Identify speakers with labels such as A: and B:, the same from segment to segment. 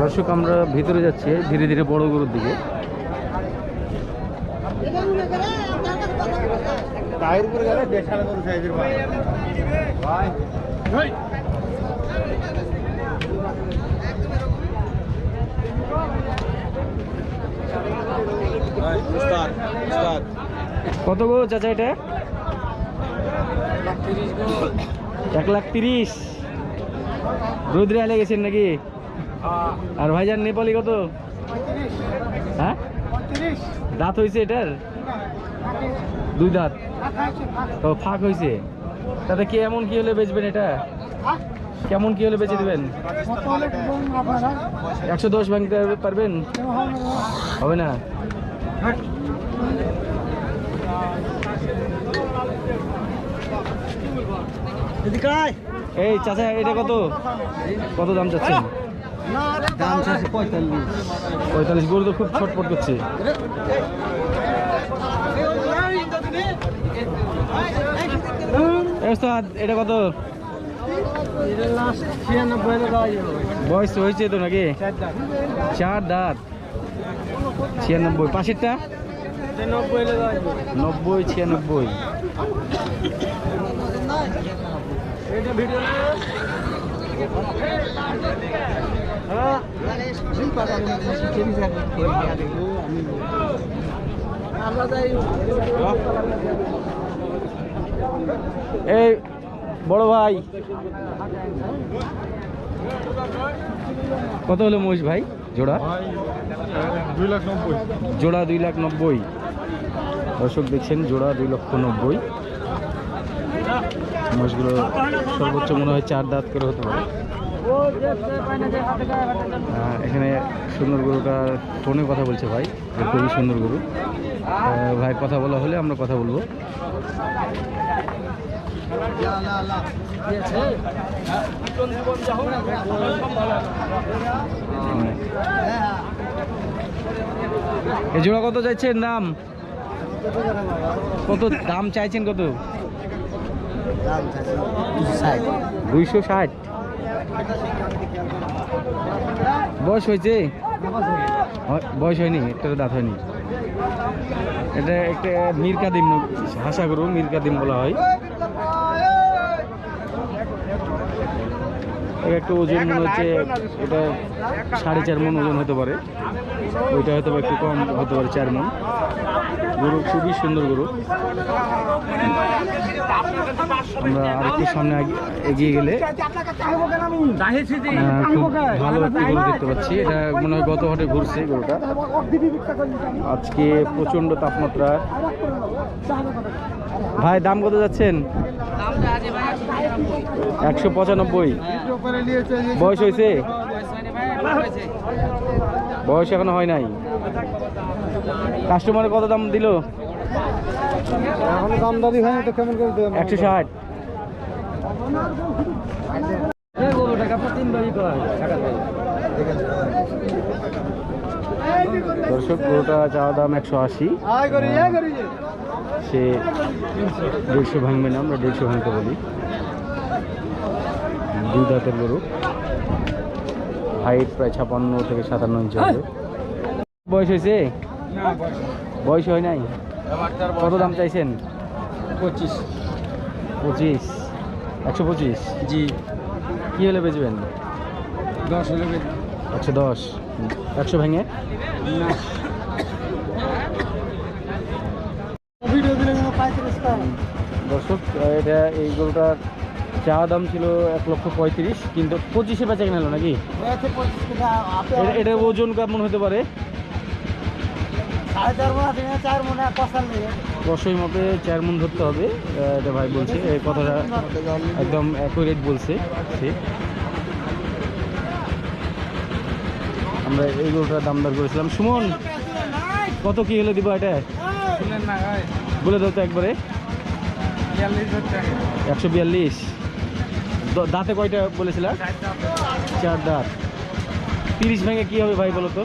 A: দর্শক আমরা ভিতরে যাচ্ছি ধীরে ধীরে বড় গরুর দিকে। কত গো চাচা এটা? এক লাখ তিরিশ। রোদ্রে আলে গেছেন নাকি? আর ভাইজান নেপালি কত? হ্যাঁ? দাঁত হয়েছে এটার? দুই দাঁত। ও ফাঁক হয়েছে তাতে কি এমন কি হলে বেচবেন এটা? কেমন কি হলে বেচে দেবেন? একশো দশ ভাঙতে পারবেন? হবে না? এই চাচা এটা কত? কত দাম চাচ্ছেন?
B: দাম চাচ্ছে পঁয়তাল্লিশ।
A: পঁয়তাল্লিশ গরু তো খুব ছটপট করছে। এটা কত? বয়স হয়েছে তো নাকি? চার দাঁত। ছিয়ানব্বই। পাশেরটা?
B: নব্বই
A: নব্বই ছিয়ানব্বই। এই বড় ভাই। কত হলো মহিষ ভাই? জোড়া?
B: দুই লাখ নব্বই।
A: জোড়া দুই লাখ নব্বই। দর্শক দেখছেন জোড়া দুই লক্ষ নব্বই। মহিষগুলো সর্বোচ্চ মনে হয় চার দাঁত করে হতে পারে। এখানে সুন্দর গরুটা ফোনে কথা বলছে ভাই খুবই সুন্দর গরু। ভাই, কথা বলা হলে আমরা কথা বলব। এই জোড়া কত চাইছেন দাম? কত দাম চাইছেন কত? দুইশো ষাট। বয়স হয়েছে? হয়- বয়স হয়নি একটা দাঁত হয়নি। এটা একটা মীর কাদিম হাসা গরু মীর কাদিম বলা হয়। একটু ওজন মনে হচ্ছে এটা সাড়ে চার মন ওজন হতে পারে। ওইটা হয়তো একটু কম হতে পারে চার মন। গরু খুবই সুন্দর গরু। আমরা আরেকটু সামনে আগে- এগিয়ে গেলে ভালো একটি গরু দেখতে পাচ্ছি। এটা মনে হয় গত হাটে ঘুরছে গরুটা আজকে প্রচণ্ড তাপমাত্রা। ভাই দাম কত যাচ্ছেন? একশো পঁচানব্বই। বয়স হয়েছে? বয়স এখনও হয় নাই। কাস্টমারে কত দাম দিল?
B: এখন দাম দাদি হয়নি তো কেমন করে দেবেন
A: একশো ষাট। দর্শক পুরোটা চাওয়া দাম একশো আশি। সে দেড়শো ভাঙবে না আমরা দেড়শো ভাঙতে বলি। দুই দাঁতের গরু। হাইট প্রায় ছাপান্ন থেকে সাতান্ন ইঞ্চি হবে। বয়স হয়েছে? বয়স হয় নাই? কত দাম চাইছেন?
B: পঁচিশ।
A: পঁচিশ। একশো পঁচিশ?
B: জি।
A: কী হলে বেচবেন?
B: দশ হলে
A: একশো দশ। একশো ভেঙে? দর্শক এটা এই গরুটার চা দাম ছিল এক লক্ষ পঁয়ত্রিশ কিন্তু পঁচিশে বেচা কিনা হলো নাকি? এটা এটার ওজন কেমন হতে পারে
B: সাড়ে চার মনে আছে চার মনে কষাল নেই
A: দশই মতে চার মন ধরতে হবে এটা ভাই বলছে, এই কথাটা একদম অ্যাকুরেট বলছে সে। আমরা এই গরুটার দাম দর করেছিলাম। সুমন, কত কি হলে দিব এটা? বলে দাও তো একবারে। একশো বিয়াল্লিশ। দাঁতে কয়টা বলেছিলাম চার দাঁত। তিরিশ ভেঙে কি হবে ভাই বলো তো?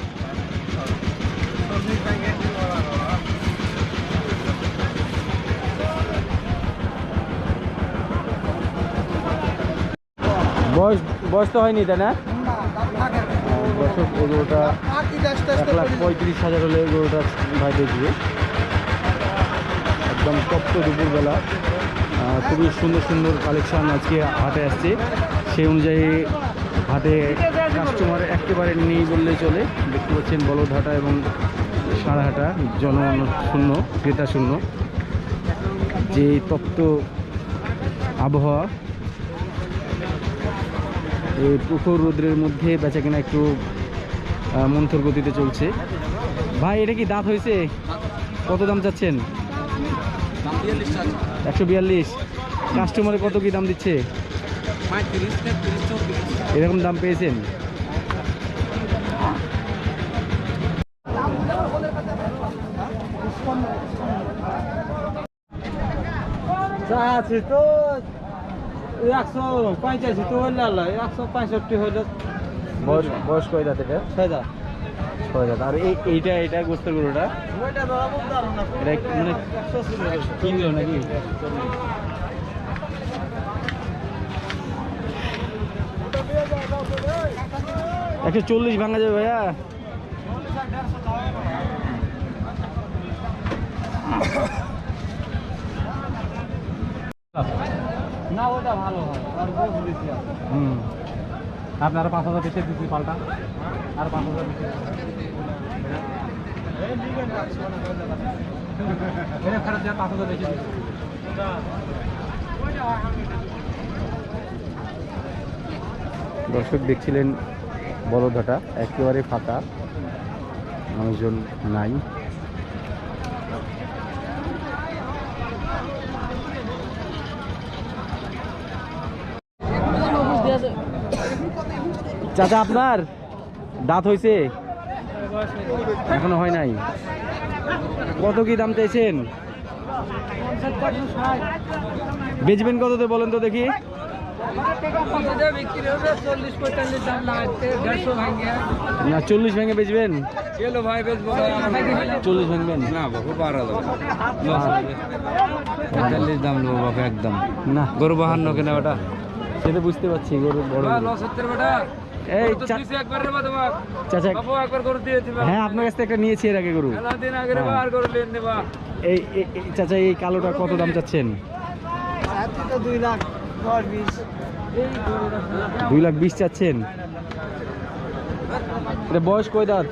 A: বয়স বয়স তো হয়নি তাই না? গরুটা এক লাখ পঁয়ত্রিশ হাজার হলে গরুটা ভাই দেখবে। একদম তপ্ত দুপুরবেলা। খুবই সুন্দর সুন্দর কালেকশন আজকে হাটে আসছে। সেই অনুযায়ী হাটে কাস্টমার একেবারে নেই বললেই চলে। দেখতে পাচ্ছেন বলদহাটা এবং সারাহাটা জন শূন্য, ক্রেতা শূন্য। যে তপ্ত আবহাওয়া এই প্রখর রৌদ্রের মধ্যে বেচা কিনা একটু মন্থর গতিতে চলছে। ভাই, এটা কি দাঁত হয়েছে? কত দাম চাচ্ছেন? একশো বিয়াল্লিশ। কাস্টমারে কত কি দাম দিচ্ছে? এরকম দাম পেয়েছেন?
B: আছে তো একশো তো হইলে আল্লাহ একশো পঁয়ষট্টি হইলে
A: বয়স বয়স কয় দাঁত এটা?
B: ছয়টা
A: ছয় দাঁত। আর এই এইটা এটা গোস্তের গরুটা? এটা মানে কিনলো নাকি? একশো চল্লিশ ভাঙা যাবে ভাইয়া।
B: না ওটা ভালো হয়। আর বস বেশি আছে।
A: হুম।
B: আপনারা পাঁচ হাজার বেশি দিচ্ছি পাল্টা। আর পাঁচ হাজার বেশি। এটা ফেরত দেওয়া পাঁচ হাজার বেশি দিচ্ছি
A: দর্শক দেখছিলেন বড়ধাটা একেবারে ফাঁকা। মানুষজন নাই। চাচা আপনার দাঁত হয়েছে এখনও হয় নাই। কত কি দাম চাইছেন? বেচবেন কততে বলেন তো দেখি। না চল্লিশ ভেঙে বেচবেন? চল্লিশ ভাঙবেন?
B: না বাবু বারো। পঁয়তাল্লিশ দাম নেব বাবু একদম।
A: না।
B: গরু বাহান্ন কেনা ওটা
A: সে তো বুঝতে পারছি গরু বড়
B: লস হচ্ছে
A: এই চাচা হ্যাঁ আপনার কাছ থেকে একটা নিয়েছি এর আগে গরু। হ্যাঁ। এই এই- এই- চাচা এই কালোটা কত দাম চাচ্ছেন?
B: দুই লাখ
A: দুই লাখ বিশ চাচ্ছেন। বয়স কয় দাঁত?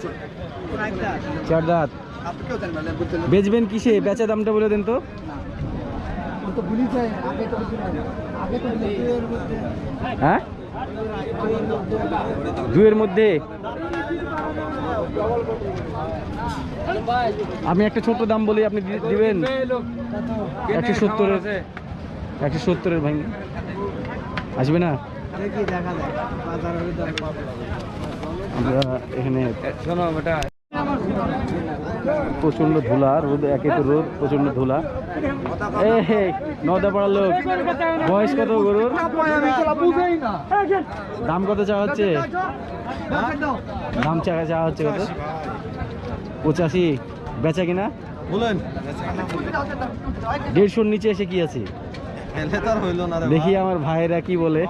A: চার দাঁত। বেচবেন কিসে? বেচা দামটা বলে দেন তো। হ্যাঁ? দুয়ের মধ্যে আমি একটা ছোট্ট দাম বলি, আপনি দিবেন? একশো সত্তরের একশো সত্তরের ভাই। আসবে না? এখানে প্রচণ্ড ধুলা রোদ একে তো রোদ প্রচণ্ড ধুলা। এ হে নদা পাড়ার লোক বয়স কত গরুর। দাম কত চাওয়া হচ্ছে? দাম চাকা চাওয়া হচ্ছে কত? পঁচাশি বেচা কিনা?
B: বলেন।
A: দেড়শোর নিচে এসে কি আছে? দেখি আমার ভাইয়েরা কি বলে।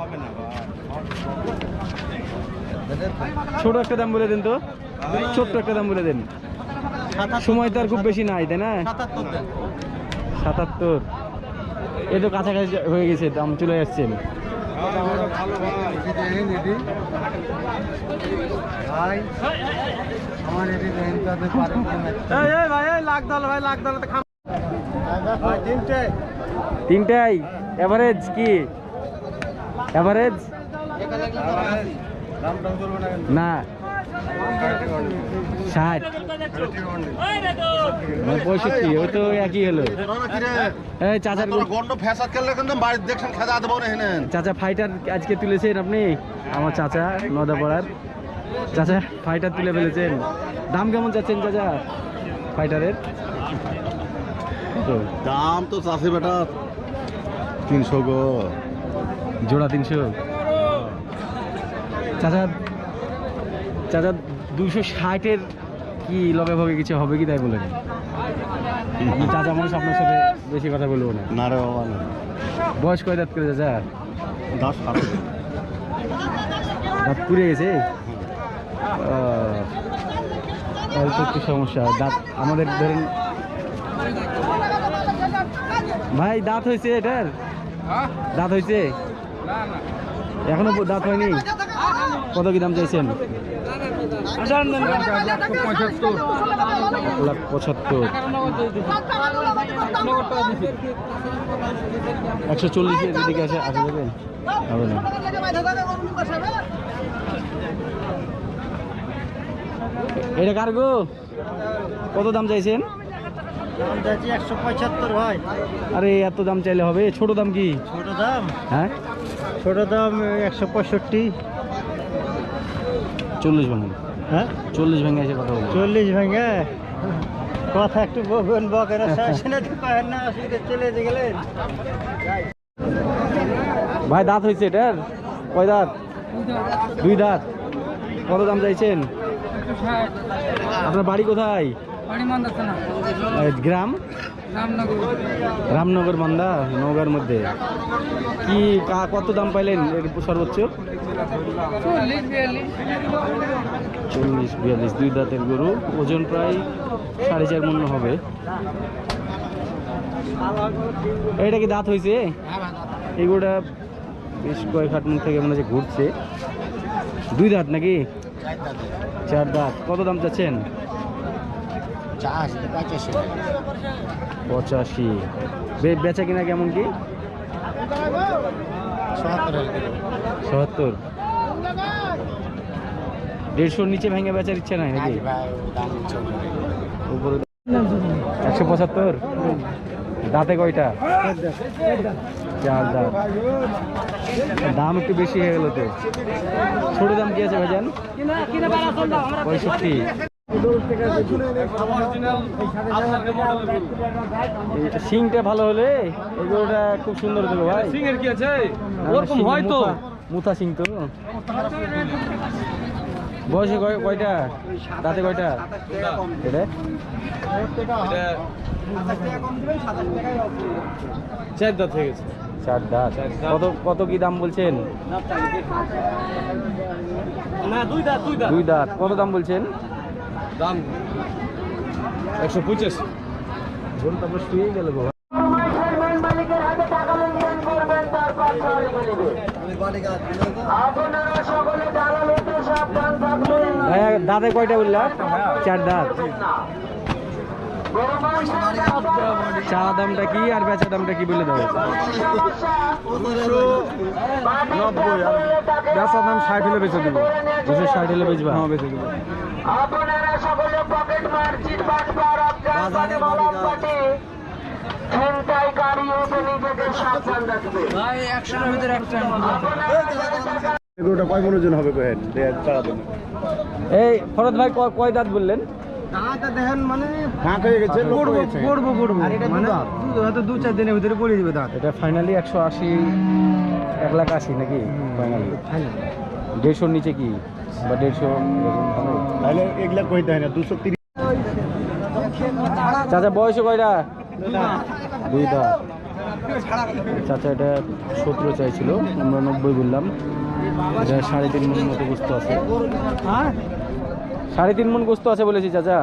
A: ছোট একটা দাম বলে দেন তো। ছোট্ট একটা দাম বলে দেন। সময় তো আর খুব বেশি নাই তাই না?
B: সাতাত্তর
A: এ তো কাছাকাছি হয়ে গেছে দাম চলে যাচ্ছেন তিনটাই। অ্যাভারেজ কি?
B: না
A: না। ষাট। মানে পঁয়ষট্টি ওই তো একই হলো। চাচার চাচা ফাইটার আজকে তুলেছেন আপনি? আমার চাচা নদাপাড়ার চাচা ফাইটার তুলে ফেলেছেন। দাম কেমন চাচ্ছেন চাচা ফাইটারের?
C: দাম তো চাষি বেটা তিনশো গো।
A: জোড়া তিনশো। চাচা চাচা দুশো ষাটের কি লগে ভগে কিছু হবে কি তাই বলেন আপনি চাচা মানুষ আপনার সাথে বেশি কথা বলব না।
C: না রে বাবা না।
A: বয়স কয় দাঁত করে চাচা?
C: দশ
A: দাঁত পুড়ে গেছে? তো একটু সমস্যা। দাঁত আমাদের ধরেন ভাই দাঁত হয়েছে এটার? দাঁত হয়েছে? এখনও দাঁত হয়নি? কত কি দাম চাইছেন? লাখ পঁচাত্তর। একশো চল্লিশ দিকে আসে আসা যাবে? হবে না। এটা কার গো? কত দাম চাইছেন?
B: একশো পঁচাত্তর ভাই
A: আরে এত দাম চাইলে হবে। ছোট দাম কি?
B: ছোট দাম
A: হ্যাঁ?
B: ছোট দাম একশো পঁয়ষট্টি।
A: চল্লিশ ভাঙেন
B: হ্যাঁ?
A: চল্লিশ ভেঙে এসে কথা বলব।
B: চল্লিশ ভেঙে? কথা একটু বলবেন তো পারেন না অসুবিধা চলে গেলেন।
A: ভাই দাঁত হয়েছে এটার? কয় দাঁত? দুই দাঁত। কত দাম চাইছেন? আপনার বাড়ি কোথায়? গ্রাম? রামনগর। মান্দা নওগাঁর মধ্যে। কি কা- কত দাম পাইলেন এর সর্বোচ্চ? চল্লিশ বিয়াল্লিশ। দুই দাঁতের গরু। ওজন প্রায় সাড়ে চার মূল্য হবে। এটা কি দাঁত হয়েছে এই গরুটা বেশ কয়েক হাট মুখ থেকে মনে হচ্ছে ঘুরছে। দুই দাঁত নাকি? চার দাঁত। কত দাম চাচ্ছেন? পঁচাশি। বেচা কিনা কেমন কি? সত্তর দেড়শোর নিচে ভেঙে বেচার ইচ্ছা নাই নাকি? উপরে একশো পঁচাত্তর? দাঁতে কয়টা? চার দাঁত। দাম একটু বেশি হয়ে গেল তো। ছোট দাম কি আছে ভাইজান? পঁয়ষট্টি। এই শিংটা ভালো হলে এগুলোটা খুব সুন্দর দেবো ভাই।
D: সিংয়ের কি আছে? ওরকম হয় তো।
A: মুথা- শিং তো। বয়সে কয়- কয়টা? দাঁতে কয়টা? এটা?
D: চার দাঁত হয়ে গেছে।
A: চার দাঁত। কত কত কি দাম বলছেন?
D: দুই দাঁত।
A: কত দাম বলছেন?
D: দাম একশো পঁচিশ।
A: ধরুন তারপর শুয়ে গেল গো দাঁতে কয়টা বললা? চার দাঁত। চা দামটা কি আর বেচা দামটা কি বলে দাও?
C: নব্বই দাম ষাট হলে বেচে দিব।
A: দুশো ষাট হলে বেচবা।
C: হ্যাঁ বেচে দিব। এগুলোটা কয় হবে কয়েন
A: এই ফরদ ভাই কয় দাঁত বললেন?
B: দেখেন মানে
C: ফাঁক হয়ে গেছে
B: পড়ব পড়ব পড়ব। মানে দু- হয়তো দু চার দিনের ভিতরে পড়ে যাবে দাঁত।
A: এটা ফাইনালি একশো আশি এক লাখ আশি নাকি? ফাইনালি দেড়শোর নিচে কি? বা দেড়শো?
C: তাহলে এগুলা কইতে হয় না দুশো তিরিশ
A: চাচা বয়সে কয়টা? দুই দাঁত চাচা এটা সতেরো চাইছিল আমরা নব্বই বললাম। এটা সাড়ে তিন মন মতো গোস্ত আছে।
B: হ্যাঁ?
A: সাড়ে তিন মন গোস্ত আছে বলেছি চাচা।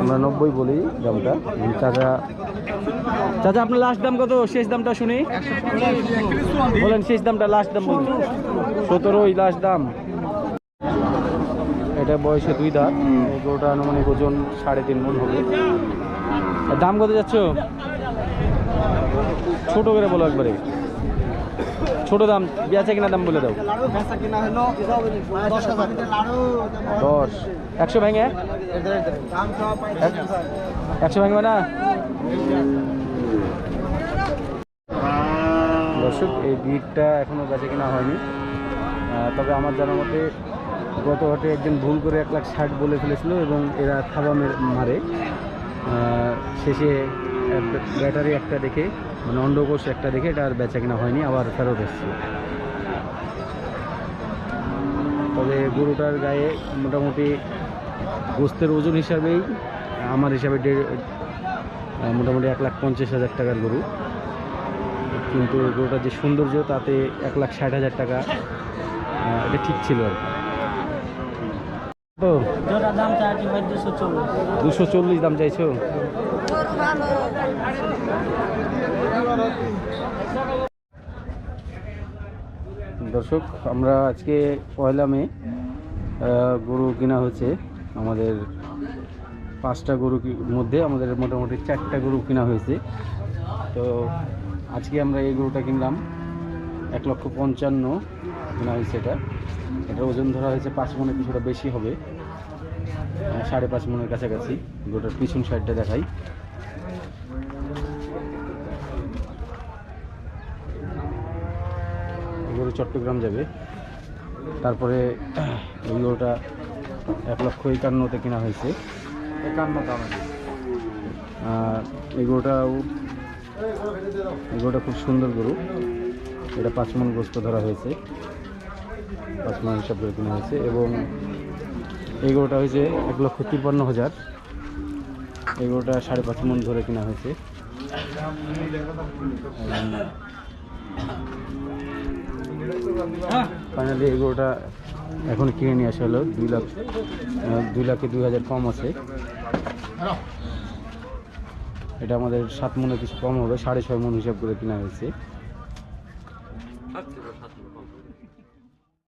A: আমরা নব্বই বলি দামটা। চাচা চাচা আপনার লাস্ট দাম কত? শেষ দামটা শুনি। বলেন শেষ দামটা লাস্ট দাম বলুন। সতেরোই লাস্ট দাম। এটা বয়সে দুই দাঁত। এই গরুটা আনুমানিক ওজন সাড়ে তিন মন হবে। দাম কত যাচ্ছ? ছোট করে বলো একবারে। ছোট দাম বেচা কিনা দাম বলে দাও।
B: দশ।
A: একশো ভেঙে? একশো ভাঙবে না? দর্শক এই বিটটা এখনও বেঁচে কেনা হয়নি। তবে আমার জানার মতে গত হাটে একজন ভুল করে এক লাখ ষাট বলে ফেলেছিল এবং এরা থাবা মারে শেষে ব্যাটারি একটা দেখে মানে অন্ডকোষ একটা দেখে এটা আর বেচা কেনা হয়নি, আবার ফেরত এসছে। তবে গরুটার গায়ে মোটামুটি গোস্তের ওজন হিসাবেই, আমার হিসাবে মোটামুটি এক লাখ পঞ্চাশ হাজার টাকার গরু। কিন্তু গরুটার যে সৌন্দর্য, তাতে এক লাখ ষাট হাজার টাকা এটা ঠিক ছিল আর কি তো
B: জোড়া দাম চাচ্ছি ভাই দুশো চল্লিশ।
A: দাম চাইছো? দর্শক আমরা আজকে পয়লা মে গরু কেনা হয়েছে আমাদের পাঁচটা গরু মধ্যে আমাদের মোটামুটি চারটা গরু কেনা হয়েছে। তো আজকে আমরা এই গরুটা কিনলাম এক লক্ষ পঞ্চান্ন। কেনা হয়েছে এটা। এটা ওজন ধরা হয়েছে পাঁচ মনে কিছুটা বেশি হবে। সাড়ে পাঁচ মনের কাছাকাছি। গরুটার পিছন সাইডটা দেখাই। গরু চট্টগ্রাম যাবে। তারপরে এই গরুটা এক লক্ষ একান্নতে কেনা হয়েছে।
B: একান্ন দামে
A: এই গরুটাও এই গরুটা খুব সুন্দর গরু। এটা পাঁচ মন গোস্ত ধরা হয়েছে। পাঁচ মন হিসাব করে কেনা হয়েছে এবং এই গরুটা হয়েছে এক লক্ষ তিপ্পান্ন হাজার। এই গরুটা সাড়ে পাঁচ মন ধরে কেনা হয়েছে। ফাইনালি এই গরুটা এখন কিনে নিয়ে আসা হলো। দুই লাখ দুই লাখে দুই হাজার কম আছে। এটা আমাদের সাত মনে কিছু কম হবে সাড়ে ছয় মন হিসাব করে কেনা হয়েছে।